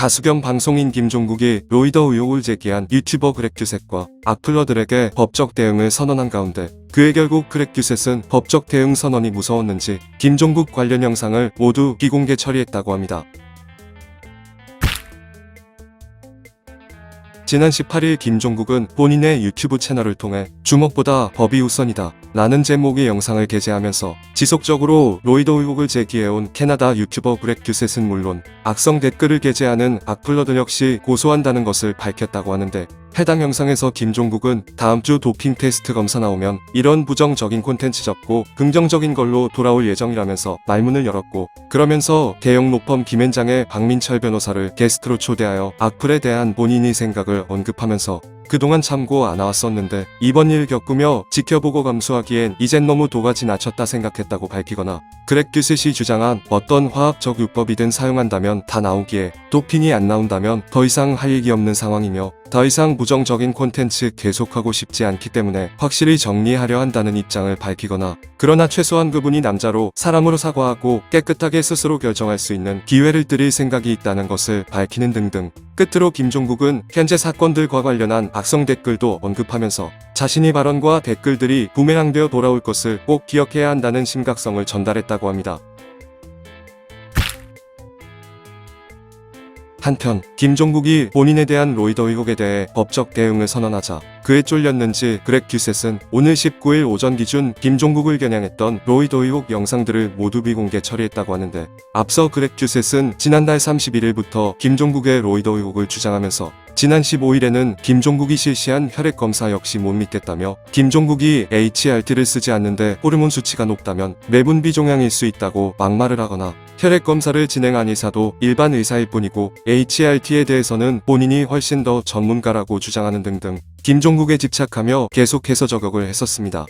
가수 겸 방송인 김종국이 로이더 의혹을 제기한 유튜버 그렉 규셋과 악플러들에게 법적 대응을 선언한 가운데 그의 결국 그렉 규셋은 법적 대응 선언이 무서웠는지 김종국 관련 영상을 모두 비공개 처리했다고 합니다. 지난 18일 김종국은 본인의 유튜브 채널을 통해 주먹보다 법이 우선이다 라는 제목의 영상을 게재하면서 지속적으로 로이더 의혹을 제기해온 캐나다 유튜버 그렉 듀셋은 물론 악성 댓글을 게재하는 악플러들 역시 고소한다는 것을 밝혔다고 하는데 해당 영상에서 김종국은 다음 주 도핑 테스트 검사 나오면 이런 부정적인 콘텐츠 접고 긍정적인 걸로 돌아올 예정이라면서 말문을 열었고 그러면서 대형 로펌 김앤장의 박민철 변호사를 게스트로 초대하여 악플에 대한 본인의 생각을 언급하면서 그동안 참고 안 나왔었는데 이번 일 겪으며 지켜보고 감수하기엔 이젠 너무 도가 지나쳤다 생각했다고 밝히거나 그렉 듀셋이 주장한 어떤 화학적 요법이든 사용한다면 다 나오기에 도핑이 안 나온다면 더 이상 할 얘기 없는 상황이며 더 이상 부정적인 콘텐츠 계속하고 싶지 않기 때문에 확실히 정리하려 한다는 입장을 밝히거나 그러나 최소한 그분이 남자로 사람으로 사과하고 깨끗하게 스스로 결정할 수 있는 기회를 드릴 생각이 있다는 것을 밝히는 등등 끝으로 김종국은 현재 사건들과 관련한 악성 댓글도 언급하면서 자신의 발언과 댓글들이 부메랑되어 돌아올 것을 꼭 기억해야 한다는 심각성을 전달했다고 합니다. 한편 김종국이 본인에 대한 로이더 의혹에 대해 법적 대응을 선언하자 그에 쫄렸는지 그렉 듀셋은 오늘 19일 오전 기준 김종국을 겨냥했던 로이더 의혹 영상들을 모두 비공개 처리했다고 하는데 앞서 그렉 듀셋은 지난달 31일부터 김종국의 로이더 의혹을 주장하면서 지난 15일에는 김종국이 실시한 혈액 검사 역시 못 믿겠다며 김종국이 HRT를 쓰지 않는데 호르몬 수치가 높다면 매분 비종양일 수 있다고 막말을 하거나 혈액 검사를 진행한 의사도 일반 의사일 뿐이고 HRT에 대해서는 본인이 훨씬 더 전문가라고 주장하는 등등 김종국에 집착하며 계속해서 저격을 했었습니다.